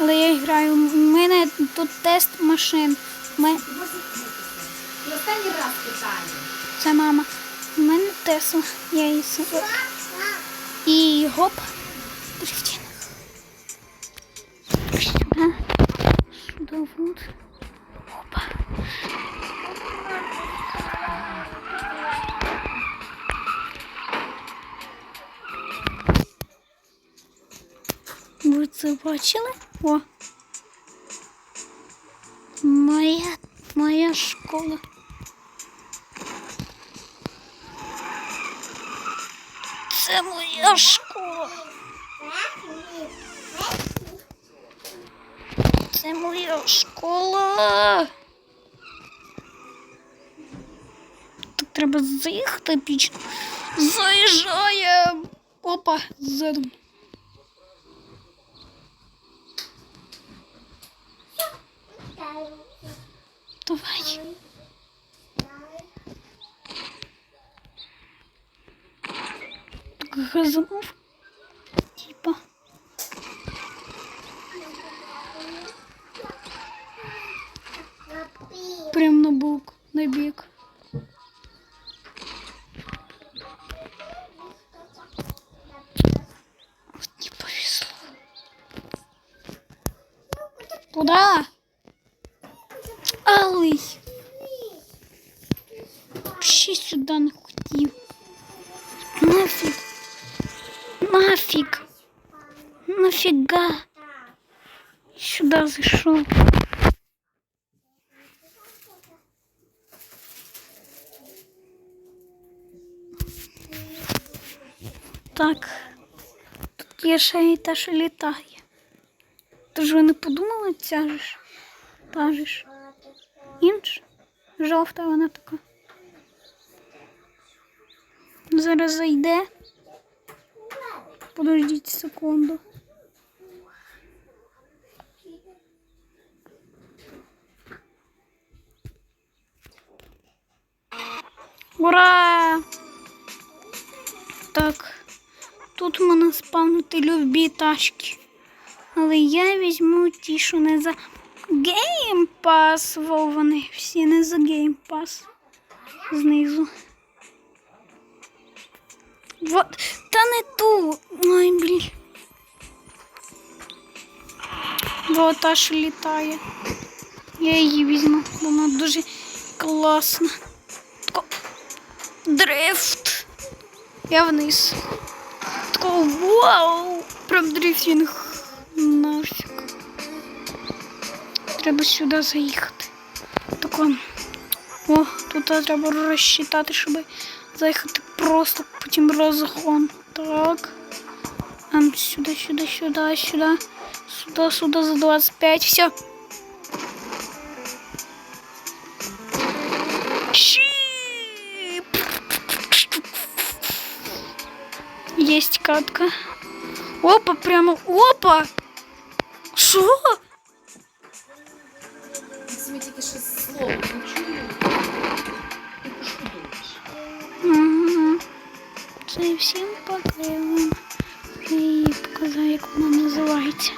Але я граю. У мене тут тест машин. Ми... Останній раз питаю. Це мама. У мене Тесла. Я її собі. І гоп. Дрифтінг. Сюди. Сюди вот. Опа. Ви це бачили? О. Моя, моя школа. Це моя школа. Це моя школа. Тут треба заїхати пічно. Заїжджає. Опа, ззаду. Давай. Так газанув. Типа. Прям на бок, на бік. Вот не повезло. Куда? Алый. Вообще сюда не хотів. Нафиг. Нафиг. Нафига. Сюда зашел. Так. Тут є ще і та, що літає. Ти ж ви не подумали, ця ж? Та ж. Інша? Жовта вона така. Зараз зайде. Подождіть секунду. Ура! Так, тут можна спавнити любі тачки. Але я візьму ті, що не за Game Pass. Во вони всі не за Game Pass. Знизу. Вот. Та не ту. Ой, блін. Вот та, що літає. Я її візьму. Вона дуже класна. Тако. Дрифт. Я вниз. Тако, вау! Прям дрифтінг. Нафіг. Треба сюди заїхати. Тако. О, тут треба розчитати, щоб заїхати просто потім розгон. Так. Ам, сюди, сюди, сюди, сюди. Сюди, сюди за 25. Все. Щі! Есть катка. Опа, прямо, опа! Что? Щось ми тільки що слово не чуємо. Це всім покривим. І показав, як вона називається.